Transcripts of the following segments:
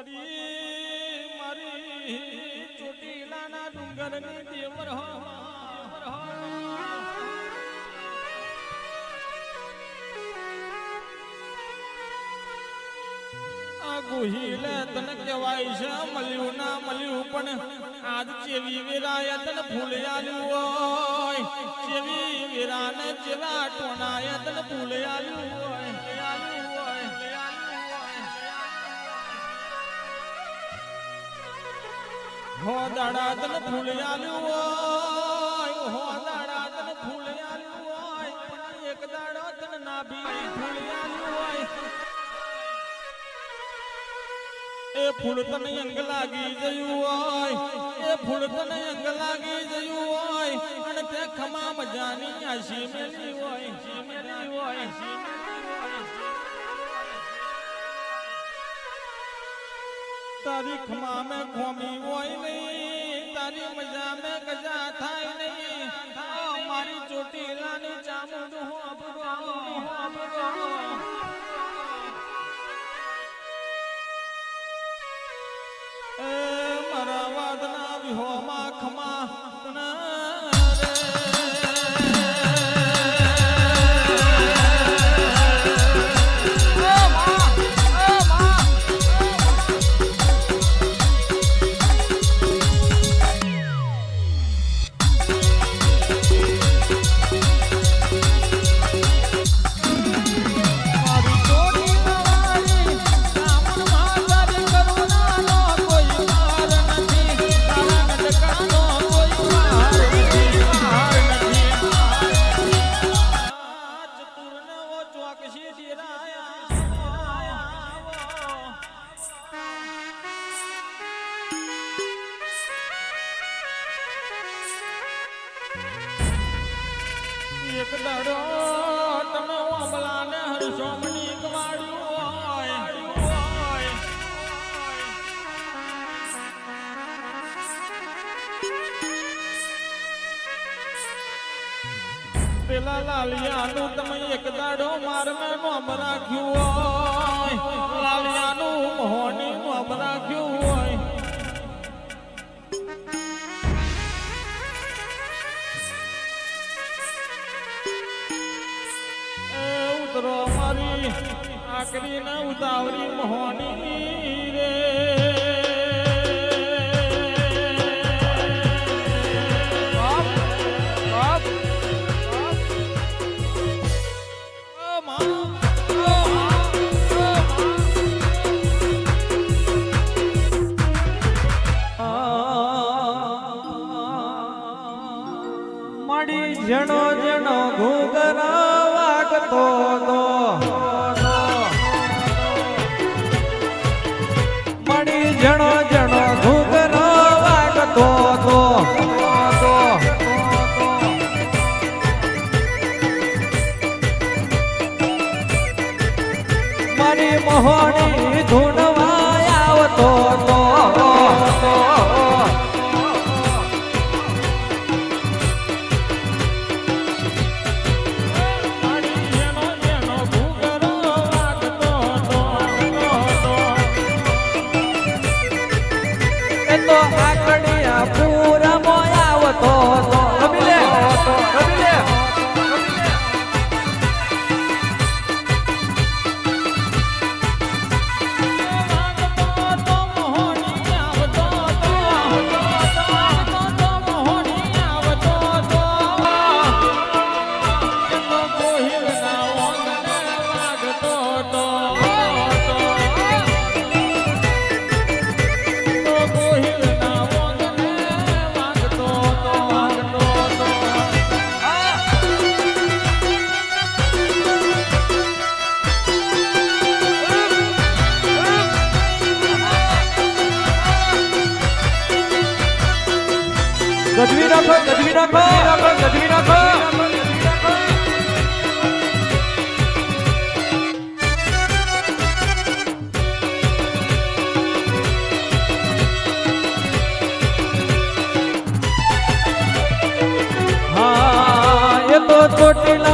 મારી મારી ચોટીલાના ડુંગરની દેવર હો ગોહિલે તને કહેવાય છે મળ્યું ના પણ આજ ચેવી વેરાય તને ફૂલ આલ્યું હોય. ચેવી વેરાને જેવા ટોણાય તને હો દાડા તને ફૂલ આલ્યું હોય, હો દાડા તને ફૂલ આલ્યું હોય એક દાડો તને નાભી ફૂલ આલ્યું હોય. એ ફૂલ તને અંગ લાગી જયું હોય, એ ફૂલ તને અંગ લાગી જયું હોય, અને તે ખમા મજાની આશી મેલી હોય મેલી હોય. તારી ખમા મેં હોય નહીં, તારી મજા મેં ગજા થાય નહીં. મારી ચોટીલાની ચામુંડ હો દાડો તમે ગવાડ્યું હોય. પેલા લાલિયાનું તમે એક દાડો માર મોમ રાખ્યું હોય લાલિયાનું મોહની મોમ રાખ્યું હોય આકરી ના ઉતાવળી મોહની રે. જણો જણો ગજવી નાખો. ગજવી નાખો. ચોટીલા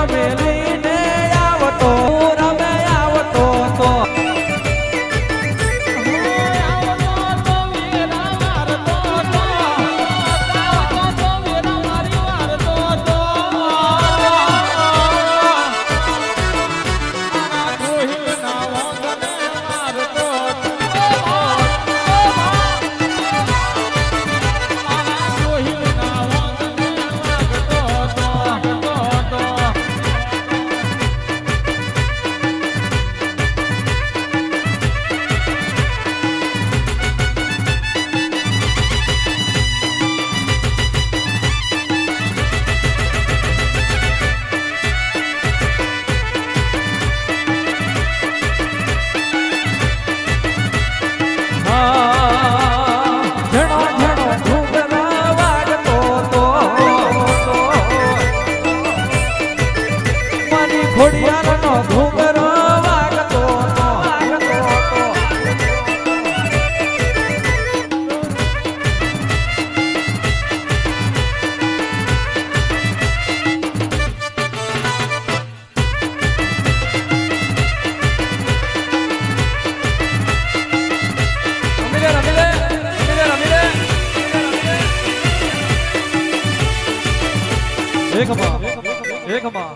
એક માં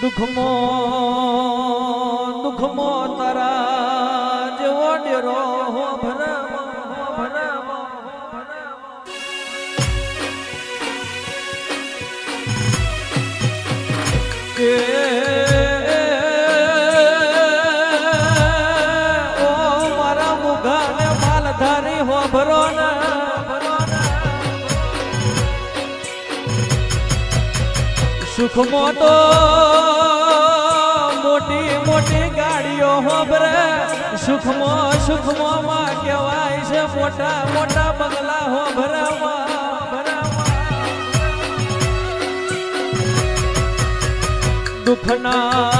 દુખમો દુખમો તારા જેવો ડેરો હો ભરા ભરમો. કે સુખમો મોટો મોટી મોટી ગાડીઓ હોબરે સુખમો સુખમો માં કહેવાય છે મોટા મોટા બંગલા હોભરામાં દુખના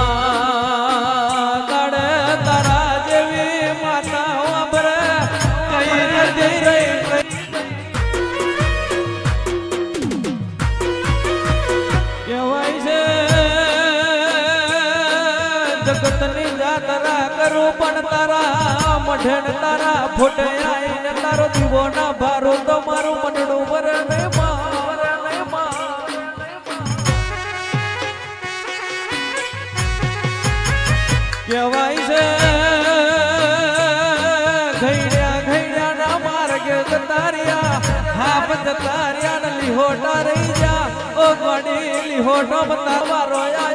મઢેણ તારા ફોટે તારો દીવો ના ભારો તો મારું મનડું વર. કહેવાય છે ઘૈડ્યા ઘૈડ્યા ના માર્ગે જતાર્યા હાફ જતાર્યા ને લીહોટા રહી જા ઓ ગોડી, લીહોટો બતાવા રોયા